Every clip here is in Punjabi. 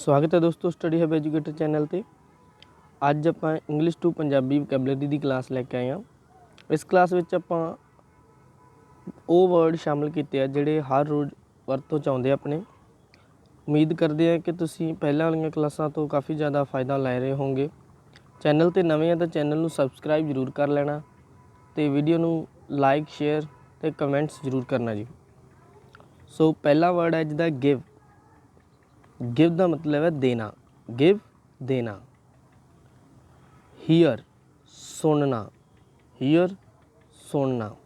ਸਵਾਗਤ ਹੈ ਦੋਸਤੋ ਸਟੱਡੀ ਹਬ ਐਜੂਕੇਟਰ ਚੈਨਲ ਤੇ। ਅੱਜ ਆਪਾਂ ਇੰਗਲਿਸ਼ ਟੂ ਪੰਜਾਬੀ ਵੋਕੈਬਲਰੀ ਦੀ ਕਲਾਸ ਲੈ ਕੇ ਆਏ ਹਾਂ। ਇਸ ਕਲਾਸ ਵਿੱਚ ਆਪਾਂ ਉਹ ਵਰਡ ਸ਼ਾਮਿਲ ਕੀਤੇ ਆ ਜਿਹੜੇ ਹਰ ਰੋਜ਼ ਵਰਤੋਂ ਚ ਆਉਂਦੇ ਆਪਣੇ। ਉਮੀਦ ਕਰਦੇ ਆ ਕਿ ਤੁਸੀਂ ਪਹਿਲਾਂ ਵਾਲੀਆਂ ਕਲਾਸਾਂ ਤੋਂ ਕਾਫੀ ਜ਼ਿਆਦਾ ਫਾਇਦਾ ਲੈ ਰਹੇ ਹੋਵੋਗੇ। ਚੈਨਲ ਤੇ ਨਵੇਂ ਆ ਤਾਂ ਚੈਨਲ ਨੂੰ ਸਬਸਕ੍ਰਾਈਬ ਜ਼ਰੂਰ ਕਰ ਲੈਣਾ ਤੇ ਵੀਡੀਓ ਨੂੰ ਲਾਈਕ ਸ਼ੇਅਰ ਤੇ ਕਮੈਂਟਸ ਜ਼ਰੂਰ ਕਰਨਾ ਜੀ। ਸੋ ਪਹਿਲਾ ਵਰਡ ਹੈ ਜਿਹਦਾ ਗਿਵ ਗਿਵ ਦਾ ਮਤਲਬ ਹੈ ਦੇਣਾ। ਗਿਵ ਦੇਣਾ। ਹੀਅਰ ਸੁਣਨਾ। ਹੀਅਰ ਸੁਣਨਾ।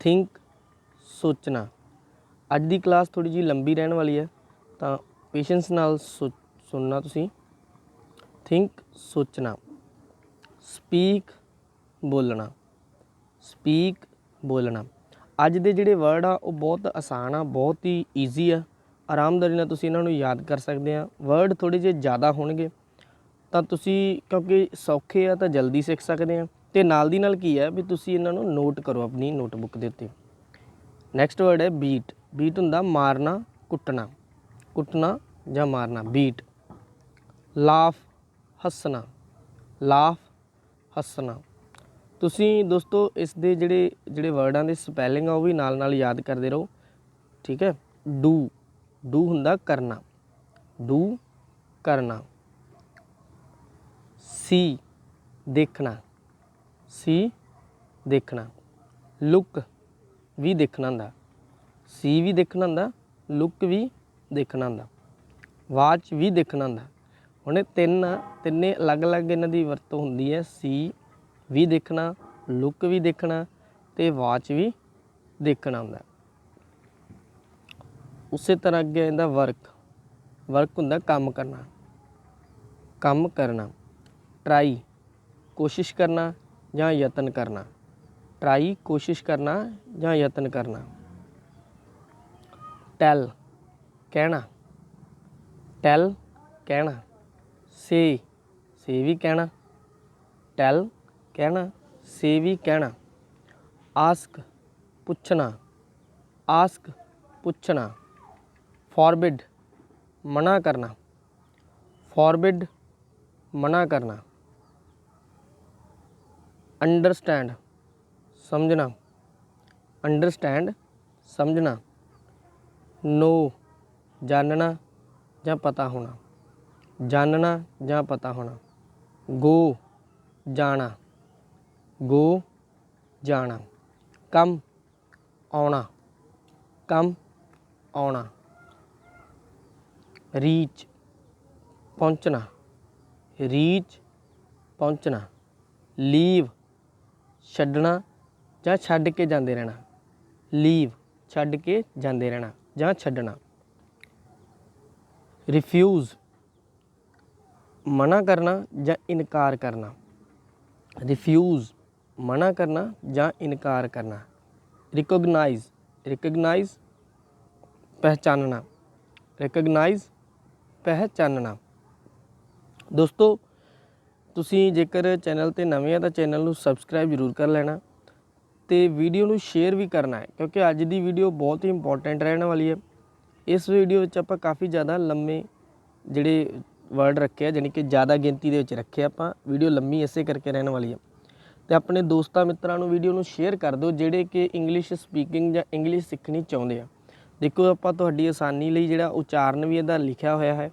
ਥਿੰਕ ਸੋਚਣਾ। ਅੱਜ ਦੀ ਕਲਾਸ ਥੋੜੀ ਜੀ ਲੰਬੀ ਰਹਿਣ ਵਾਲੀ ਹੈ, ਤਾਂ ਪੇਸ਼ੈਂਸ ਨਾਲ ਸੋ- ਸੁਣਨਾ ਤੁਸੀਂ। ਥਿੰਕ ਸੋਚਣਾ। ਸਪੀਕ ਬੋਲਣਾ। ਸਪੀਕ ਬੋਲਣਾ। ਅੱਜ ਦੇ ਜਿਹੜੇ ਵਰਡ ਆ, ਉਹ ਬਹੁਤ ਆਸਾਨ ਆ, ਬਹੁਤ ਹੀ ਈਜ਼ੀ ਆ। ਆਰਾਮਦਾਰੀ ਨਾਲ ਤੁਸੀਂ ਇਹਨਾਂ ਨੂੰ ਯਾਦ ਕਰ ਸਕਦੇ ਆ। ਵਰਡ ਥੋੜੇ ਜਿਹੇ ਜ਼ਿਆਦਾ ਹੋਣਗੇ, ਤਾਂ ਤੁਸੀਂ ਕਿਉਂਕਿ ਸੌਖੇ ਆ ਤਾਂ ਜਲਦੀ ਸਿੱਖ ਸਕਦੇ ਆ। ਤੇ ਨਾਲ ਦੀ ਨਾਲ ਕੀ ਹੈ ਵੀ ਤੁਸੀਂ ਇਹਨਾਂ ਨੂੰ ਨੋਟ ਕਰੋ ਆਪਣੀ ਨੋਟਬੁੱਕ ਦੇ ਉੱਤੇ। ਨੈਕਸਟ ਵਰਡ ਹੈ ਬੀਟ ਬੀਟ ਹੁੰਦਾ ਮਾਰਨਾ, ਕੁੱਟਣਾ। ਕੁੱਟਣਾ ਜਾਂ ਮਾਰਨਾ ਬੀਟ ਲਾਫ ਹੱਸਣਾ। ਲਾਫ ਹੱਸਣਾ। ਤੁਸੀਂ ਦੋਸਤੋ ਇਸ ਦੇ ਜਿਹੜੇ ਜਿਹੜੇ ਵਰਡਾਂ ਦੇ ਸਪੈਲਿੰਗ ਆ ਉਹ ਵੀ ਨਾਲ ਨਾਲ ਯਾਦ ਕਰਦੇ ਰਹੋ। ਠੀਕ ਹੈ? ਡੂ ਡੂ ਹੁੰਦਾ ਕਰਨਾ। ਡੂ ਕਰਨਾ। ਸੀ ਦੇਖਣਾ। ਸੀ ਦੇਖਣਾ। ਲੁੱਕ ਵੀ ਦੇਖਣਾ ਹੁੰਦਾ। ਸੀ ਵੀ ਦੇਖਣਾ ਹੁੰਦਾ, ਲੁੱਕ ਵੀ ਦੇਖਣਾ ਹੁੰਦਾ। ਵਾਚ ਵੀ ਦੇਖਣਾ ਹੁੰਦਾ। ਹੁਣੇ ਤਿੰਨ, ਤਿੰਨੇ ਅਲੱਗ-ਅਲੱਗ ਇਹਨਾਂ ਦੀ ਵਰਤੋਂ ਹੁੰਦੀ ਹੈ। ਸੀ ਵੀ ਦੇਖਣਾ, ਲੁੱਕ ਵੀ ਦੇਖਣਾ ਤੇ ਵਾਚ ਵੀ ਦੇਖਣਾ ਹੁੰਦਾ। ਉਸੇ ਤਰ੍ਹਾਂ ਅੱਗੇ ਇਹਦਾ ਵਰਕ ਵਰਕ ਹੁੰਦਾ ਕੰਮ ਕਰਨਾ। ਕੰਮ ਕਰਨਾ। ਟਰਾਈ ਕੋਸ਼ਿਸ਼ ਕਰਨਾ ਜਾਂ ਯਤਨ ਕਰਨਾ। ਟਰਾਈ ਕੋਸ਼ਿਸ਼ ਕਰਨਾ ਜਾਂ ਯਤਨ ਕਰਨਾ। ਟੈਲ ਕਹਿਣਾ। ਟੈਲ ਕਹਿਣਾ। ਸੇ ਸੇ ਵੀ ਕਹਿਣਾ। ਟੈਲ ਕਹਿਣਾ। ਸੇ ਵੀ ਕਹਿਣਾ। ਆਸਕ ਪੁੱਛਣਾ। ਆਸਕ ਪੁੱਛਣਾ। ਫੋਰਬਿਡ ਮਨਾ ਕਰਨਾ ਫੋਰਬਿਡ ਮਨਾ ਕਰਨਾ ਅੰਡਰਸਟੈਂਡ ਸਮਝਣਾ ਅੰਡਰਸਟੈਂਡ ਸਮਝਣਾ ਨੋ ਜਾਣਨਾ ਜਾਂ ਪਤਾ ਹੋਣਾ ਜਾਣਨਾ ਜਾਂ ਪਤਾ ਹੋਣਾ ਗੋ ਜਾਣਾ ਗੋ ਜਾਣਾ ਕੰਮ ਆਉਣਾ ਕੰਮ ਆਉਣਾ ਰੀਚ ਪਹੁੰਚਣਾ ਰੀਚ ਪਹੁੰਚਣਾ, ਲੀਵ ਛੱਡਣਾ ਜਾਂ ਛੱਡ ਕੇ ਜਾਂਦੇ ਰਹਿਣਾ, ਲੀਵ ਛੱਡ ਕੇ ਜਾਂਦੇ ਰਹਿਣਾ ਜਾਂ ਛੱਡਣਾ। ਰਿਫਿਊਜ਼, ਮਨਾ ਕਰਨਾ ਜਾਂ ਇਨਕਾਰ ਕਰਨਾ। ਰਿਫਿਊਜ਼, ਮਨਾ ਕਰਨਾ ਜਾਂ ਇਨਕਾਰ ਕਰਨਾ। ਰਿਕੋਗਨਾਈਜ਼ ਰਿਕੋਗਨਾਈਜ਼, ਪਹਿਚਾਨਣਾ। ਰਿਕੋਗਨਾਈਜ਼ ਪਹਿਚਾਨਣਾ। ਦੋਸਤੋ, ਤੁਸੀਂ ਜੇਕਰ ਚੈਨਲ ਤੇ ਨਵੇਂ ਆ ਤਾਂ ਚੈਨਲ ਨੂੰ ਸਬਸਕ੍ਰਾਈਬ ਜ਼ਰੂਰ ਕਰ ਲੈਣਾ ਤੇ ਵੀਡੀਓ ਨੂੰ ਸ਼ੇਅਰ ਵੀ ਕਰਨਾ ਹੈ, ਕਿਉਂਕਿ ਅੱਜ ਦੀ ਵੀਡੀਓ ਬਹੁਤ ਹੀ ਇੰਪੋਰਟੈਂਟ ਰਹਿਣ ਵਾਲੀ ਹੈ। ਇਸ ਵੀਡੀਓ ਵਿੱਚ ਆਪਾਂ ਕਾਫੀ ਜ਼ਿਆਦਾ ਲੰਮੇ ਜਿਹੜੇ ਵਰਡ ਰੱਖੇ ਆ, ਜਾਣੀ ਕਿ ਜ਼ਿਆਦਾ ਗਿਣਤੀ ਦੇ ਵਿੱਚ ਰੱਖੇ ਆਪਾਂ, ਵੀਡੀਓ ਲੰਮੀ ਇਸੇ ਕਰਕੇ ਰਹਿਣ ਵਾਲੀ ਹੈ। ਤੇ ਆਪਣੇ ਦੋਸਤਾਂ ਮਿੱਤਰਾਂ ਨੂੰ ਵੀਡੀਓ ਨੂੰ ਸ਼ੇਅਰ ਕਰ ਦਿਓ, ਜਿਹੜੇ ਕਿ ਇੰਗਲਿਸ਼ ਸਪੀਕਿੰਗ ਜਾਂ ਇੰਗਲਿਸ਼ ਸਿੱਖਣੀ ਚਾਹੁੰਦੇ ਆ। ਦੇਖੋ ਆਪਾਂ ਤੁਹਾਡੀ ਆਸਾਨੀ ਲਈ ਜਿਹੜਾ ਉਚਾਰਨ ਵੀ ਇਹਦਾ ਲਿਖਿਆ ਹੋਇਆ ਹੈ।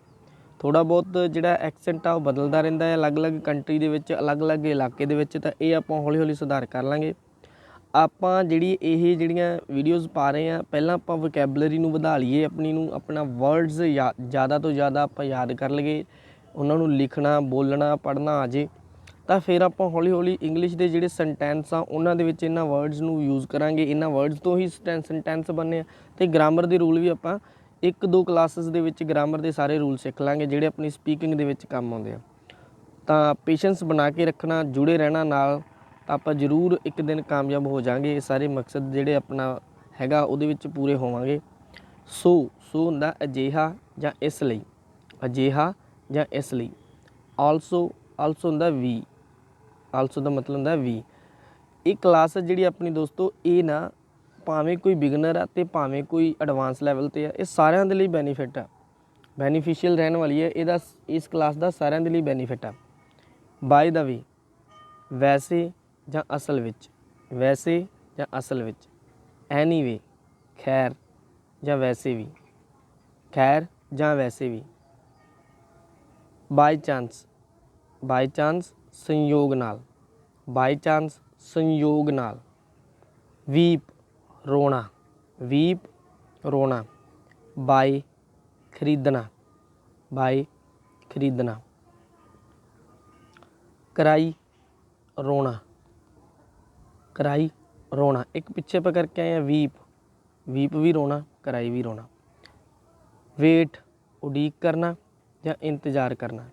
ਥੋੜਾ ਬਹੁਤ ਜਿਹੜਾ ਐਕਸੈਂਟ ਆ ਉਹ ਬਦਲਦਾ ਰਹਿੰਦਾ ਹੈ। ਅਲੱਗ-ਅਲੱਗ ਕੰਟਰੀ ਦੇ ਵਿੱਚ, ਅਲੱਗ-ਅਲੱਗ ਇਲਾਕੇ ਦੇ ਵਿੱਚ ਤਾਂ ਇਹ ਆਪਾਂ ਹੌਲੀ-ਹੌਲੀ ਸੁਧਾਰ ਕਰ ਲਾਂਗੇ। ਆਪਾਂ ਜਿਹੜੀ ਇਹ ਜਿਹੜੀਆਂ ਵੀਡੀਓਜ਼ ਪਾ ਰਹੇ ਆ ਪਹਿਲਾਂ ਆਪਾਂ ਵੋਕੈਬਲਰੀ ਨੂੰ ਵਧਾ ਲਈਏ ਆਪਣੀ ਨੂੰ, ਆਪਣਾ ਵਰਡਸ ਜ਼ਿਆਦਾ ਤੋਂ ਜ਼ਿਆਦਾ ਆਪਾਂ ਯਾਦ ਕਰ ਲਈਏ। ਉਹਨਾਂ ਨੂੰ ਲਿਖਣਾ, ਬੋਲਣਾ, ਪੜ੍ਹਨਾ ਆ ਜੇ। ਤਾਂ ਫਿਰ ਆਪਾਂ ਹੌਲੀ-ਹੌਲੀ ਇੰਗਲਿਸ਼ ਦੇ ਜਿਹੜੇ ਸੈਂਟੈਂਸ ਆ, ਉਹਨਾਂ ਦੇ ਵਿੱਚ ਇਹਨਾਂ ਵਰਡਸ ਨੂੰ ਯੂਜ਼ ਕਰਾਂਗੇ। ਇਹਨਾਂ ਵਰਡਸ ਤੋਂ ਹੀ ਸੈਂਟੈਂਸ ਬਣਨੇ ਆ ਤੇ ਗ੍ਰਾਮਰ ਦੇ ਰੂਲ ਵੀ ਆਪਾਂ ਇੱਕ ਦੋ ਕਲਾਸਿਸ ਦੇ ਵਿੱਚ ਗ੍ਰਾਮਰ ਦੇ ਸਾਰੇ ਰੂਲ ਸਿੱਖ ਲਾਂਗੇ, ਜਿਹੜੇ ਆਪਣੀ ਸਪੀਕਿੰਗ ਦੇ ਵਿੱਚ ਕੰਮ ਆਉਂਦੇ ਆ। ਤਾਂ ਪੇਸ਼ੈਂਸ ਬਣਾ ਕੇ ਰੱਖਣਾ, ਜੁੜੇ ਰਹਿਣਾ ਨਾਲ, ਤਾਂ ਆਪਾਂ ਜ਼ਰੂਰ ਇੱਕ ਦਿਨ ਕਾਮਯਾਬ ਹੋ ਜਾਾਂਗੇ। ਇਹ ਸਾਰੇ ਮਕਸਦ ਜਿਹੜੇ ਆਪਣਾ ਹੈਗਾ, ਉਹਦੇ ਵਿੱਚ ਪੂਰੇ ਹੋਵਾਂਗੇ। ਸੋ ਸੋ ਹੁੰਦਾ ਅਜਿਹਾ ਜਾਂ ਇਸ ਲਈ। ਅਜਿਹਾ ਜਾਂ ਇਸ ਲਈ। ਆਲਸੋ ਆਲਸੋ ਹੁੰਦਾ ਵੀ ਆਲਸੋ ਦਾ ਮਤਲਬ ਹੁੰਦਾ ਵੀ। ਇਹ ਕਲਾਸ ਜਿਹੜੀ ਆਪਣੀ ਦੋਸਤੋ, ਇਹ ਨਾ ਭਾਵੇਂ ਕੋਈ ਬਿਗਨਰ ਆ ਤੇ ਭਾਵੇਂ ਕੋਈ ਐਡਵਾਂਸ ਲੈਵਲ ਤੇ ਆ, ਇਹ ਸਾਰਿਆਂ ਦੇ ਲਈ ਬੈਨੀਫਿਟ ਆ। ਬੈਨੀਫੀਸ਼ੀਅਲ ਰਹਿਣ ਵਾਲੀ ਹੈ ਇਹਦਾ ਇਸ ਕਲਾਸ ਦਾ ਸਾਰਿਆਂ ਦੇ ਲਈ ਬੈਨੀਫਿਟ ਆ। ਬਾਈ ਦਾ ਵੀ ਵੈਸੇ ਜਾਂ ਅਸਲ ਵਿੱਚ, ਵੈਸੇ ਜਾਂ ਅਸਲ ਵਿੱਚ ਐਨੀਵੇ ਖੈਰ ਜਾਂ ਵੈਸੇ ਵੀ, ਖੈਰ ਜਾਂ ਵੈਸੇ ਵੀ ਬਾਈ ਚਾਂਸ ਬਾਈ ਚਾਂਸ ਸੰਯੋਗ ਨਾਲ ਬਾਈ ਚਾਂਸ ਸੰਯੋਗ ਨਾਲ ਵੀਪ ਰੋਣਾ ਵੀਪ ਰੋਣਾ ਬਾਈ ਖਰੀਦਣਾ ਬਾਈ ਖਰੀਦਣਾ ਕਰਾਈ ਰੋਣਾ ਕਰਾਈ ਰੋਣਾ ਇੱਕ ਪਿੱਛੇ ਆਪਾਂ ਕਰਕੇ ਆਏ ਆ ਵੀਪ ਵੀਪ ਵੀ ਰੋਣਾ ਕਰਾਈ ਵੀ ਰੋਣਾ ਵੇਟ ਉਡੀਕ ਕਰਨਾ ਜਾਂ ਇੰਤਜ਼ਾਰ ਕਰਨਾ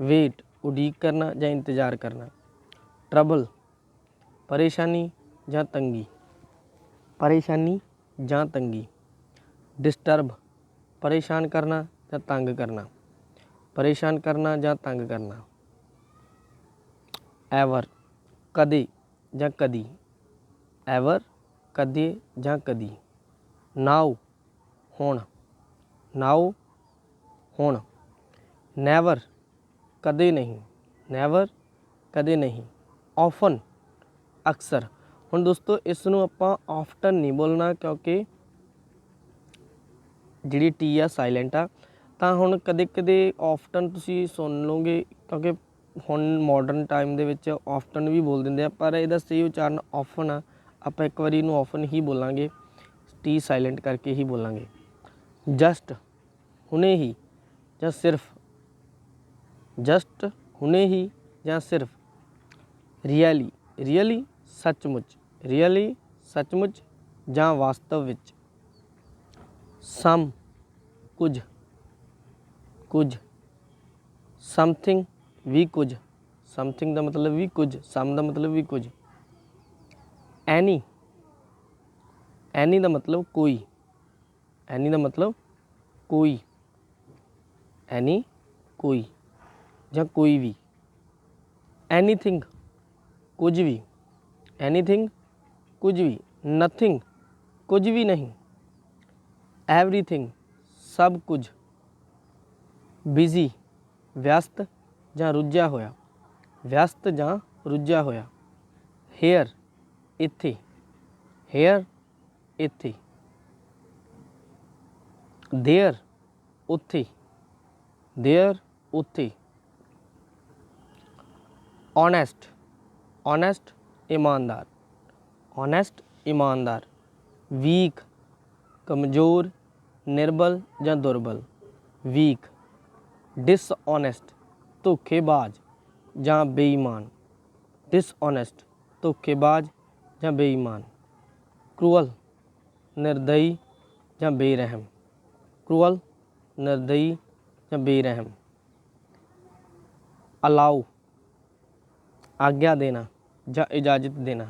ਵੇਟ ਉਡੀਕ ਕਰਨਾ ਜਾਂ ਇੰਤਜ਼ਾਰ ਕਰਨਾ ਟਰਬਲ ਪਰੇਸ਼ਾਨੀ ਜਾਂ ਤੰਗੀ ਪਰੇਸ਼ਾਨੀ ਜਾਂ ਤੰਗੀ ਡਿਸਟਰਬ ਪਰੇਸ਼ਾਨ ਕਰਨਾ ਜਾਂ ਤੰਗ ਕਰਨਾ ਪਰੇਸ਼ਾਨ ਕਰਨਾ ਜਾਂ ਤੰਗ ਕਰਨਾ ਐਵਰ ਕਦੇ ਜਾਂ ਕਦੀ ਐਵਰ ਕਦੇ ਜਾਂ ਕਦੀ ਨਾਉ ਹੁਣ ਨਾਉ ਹੁਣ ਨੈਵਰ ਕਦੇ ਨਹੀਂ ਨੈਵਰ ਕਦੇ ਨਹੀਂ ਆਫਨ ਅਕਸਰ। ਹੁਣ ਦੋਸਤੋ ਇਸ ਨੂੰ ਆਪਾਂ ਆਫਟਨ ਨਹੀਂ ਬੋਲਣਾ ਕਿਉਂਕਿ ਜਿਹੜੀ ਟੀ ਆ ਸਾਇਲੈਂਟ ਆ, ਤਾਂ ਹੁਣ ਕਦੇ ਕਦੇ ਆਫਟਨ ਤੁਸੀਂ ਸੁਣ ਲਓਗੇ ਕਿਉਂਕਿ ਹੁਣ ਮਾਡਰਨ ਟਾਈਮ ਦੇ ਵਿੱਚ ਆਫਟਨ ਵੀ ਬੋਲ ਦਿੰਦੇ ਆ, ਪਰ ਇਹਦਾ ਸਹੀ ਉਚਾਰਨ ਆਫਨ ਆ। ਆਪਾਂ ਇੱਕ ਵਾਰੀ ਇਹਨੂੰ ਆਫਨ ਹੀ ਬੋਲਾਂਗੇ ਟੀ ਸਾਇਲੈਂਟ ਕਰਕੇ ਹੀ ਬੋਲਾਂਗੇ। ਜਸਟ ਹੁਣੇ ਹੀ, ਜਾਂ ਸਿਰਫ ਜਸਟ ਹੁਣੇ ਹੀ ਜਾਂ ਸਿਰਫ ਰੀਅਲੀ ਰੀਅਲੀ ਸੱਚਮੁੱਚ ਰੀਅਲੀ ਸੱਚਮੁੱਚ ਜਾਂ ਵਾਸਤਵ ਵਿੱਚ। ਸਮ, ਕੁਝ ਕੁਝ, ਸਮਥਿੰਗ ਵੀ ਕੁਝ, ਸਮਥਿੰਗ ਦਾ ਮਤਲਬ ਵੀ ਕੁਝ, ਸਮ ਦਾ ਮਤਲਬ ਵੀ ਕੁਝ। ਐਨੀ ਐਨੀ ਦਾ ਮਤਲਬ ਕੋਈ, ਐਨੀ ਦਾ ਮਤਲਬ ਕੋਈ, ਐਨੀ ਕੋਈ। ਜਾਂ ਕੋਈ ਵੀ ਐਨੀਥਿੰਗ ਕੁਝ ਵੀ ਐਨੀਥਿੰਗ ਕੁਝ ਵੀ ਨਥਿੰਗ ਕੁਝ ਵੀ ਨਹੀਂ ਐਵਰੀਥਿੰਗ ਸਭ ਕੁਝ ਬਿਜ਼ੀ ਵਿਅਸਤ ਜਾਂ ਰੁੱਝਿਆ ਹੋਇਆ, ਵਿਅਸਤ ਜਾਂ ਰੁੱਝਿਆ ਹੋਇਆ ਹੇਅਰ ਇੱਥੇ ਹੇਅਰ ਇੱਥੇ ਦੇਅਰ ਉੱਥੇ ਦੇਅਰ ਉੱਥੇ ऑनेस्ट ऑनेस्ट ईमानदार. ऑनेस्ट ईमानदार. वीक कमज़ोर, निर्बल या दुर्बल. वीक डिसऑनेस्ट धोखेबाज या बेईमान. डिसऑनेस्ट धोखेबाज या बेईमान. क्रूअल निर्दयी या बेरहम. क्रूअल निर्दयी या बेरहम. अलाउ ਆਗਿਆ ਦੇਣਾ ਜਾਂ ਇਜਾਜ਼ਤ ਦੇਣਾ।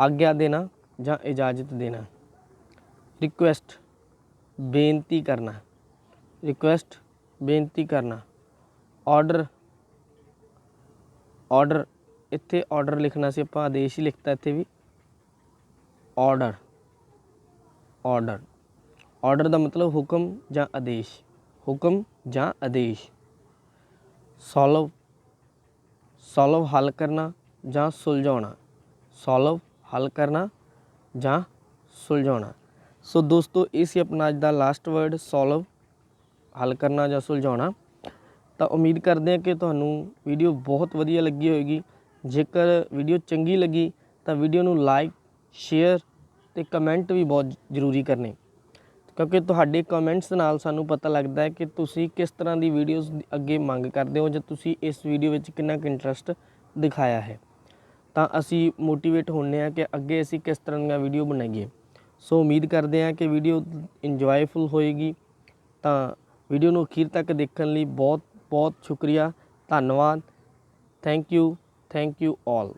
ਆਗਿਆ ਦੇਣਾ ਜਾਂ ਇਜਾਜ਼ਤ ਦੇਣਾ। ਰਿਕੁਐਸਟ ਬੇਨਤੀ ਕਰਨਾ। ਰਿਕੁਐਸਟ ਬੇਨਤੀ ਕਰਨਾ। ਆਰਡਰ ਆਰਡਰ ਇੱਥੇ ਆਰਡਰ ਲਿਖਣਾ ਸੀ, ਆਪਾਂ ਆਦੇਸ਼ ਹੀ ਲਿਖਤਾ ਇੱਥੇ ਵੀ। ਆਰਡਰ ਆਰਡਰ ਆਰਡਰ ਦਾ ਮਤਲਬ ਹੁਕਮ ਜਾਂ ਆਦੇਸ਼। ਹੁਕਮ ਜਾਂ ਆਦੇਸ਼। ਸੋਲਵ ਸੋਲਵ ਹੱਲ ਕਰਨਾ ਜਾਂ ਸੁਲਝਾਉਣਾ? ਸੋਲਵ ਹੱਲ ਕਰਨਾ ਜਾਂ ਸੁਲਝਾਉਣਾ? ਸੋ ਦੋਸਤੋ, ਇਹ ਸੀ ਆਪਣਾ ਅੱਜ ਦਾ ਲਾਸਟ ਵਰਡ ਸੋਲਵ ਹੱਲ ਕਰਨਾ ਜਾਂ ਸੁਲਝਾਉਣਾ। ਤਾਂ ਉਮੀਦ ਕਰਦੇ ਹਾਂ ਕਿ ਤੁਹਾਨੂੰ ਵੀਡੀਓ ਬਹੁਤ ਵਧੀਆ ਲੱਗੀ ਹੋਵੇਗੀ। ਜੇਕਰ ਵੀਡੀਓ ਚੰਗੀ ਲੱਗੀ, ਤਾਂ ਵੀਡੀਓ ਨੂੰ ਲਾਈਕ ਸ਼ੇਅਰ ਤੇ ਕਮੈਂਟ ਵੀ ਬਹੁਤ ਜ਼ਰੂਰੀ ਕਰਨੇ। ਕਿਉਂਕਿ ਤੁਹਾਡੇ ਕਮੈਂਟਸ ਨਾਲ ਸਾਨੂੰ ਪਤਾ ਲੱਗਦਾ ਹੈ ਕਿ ਤੁਸੀਂ ਕਿਸ ਤਰ੍ਹਾਂ ਦੀ ਵੀਡੀਓਜ਼ ਅੱਗੇ ਮੰਗ ਕਰਦੇ ਹੋ ਜਾਂ ਤੁਸੀਂ ਇਸ ਵੀਡੀਓ ਵਿੱਚ ਕਿੰਨਾ ਕੁ ਇੰਟਰਸਟ ਦਿਖਾਇਆ ਹੈ। ਤਾਂ ਅਸੀਂ ਮੋਟੀਵੇਟ ਹੁੰਨੇ ਆ ਕਿ ਅੱਗੇ ਅਸੀਂ ਕਿਸ ਤਰ੍ਹਾਂ ਦੀਆਂ ਵੀਡੀਓ ਬਣਾਈਏ। ਸੋ ਉਮੀਦ ਕਰਦੇ ਹਾਂ ਕਿ ਵੀਡੀਓ ਇੰਜੋਏਫੁਲ ਹੋਏਗੀ। ਤਾਂ ਵੀਡੀਓ ਨੂੰ ਅਖੀਰ ਤੱਕ ਦੇਖਣ ਲਈ ਬਹੁਤ ਬਹੁਤ ਸ਼ੁਕਰੀਆ। ਧੰਨਵਾਦ। Thank you thank you all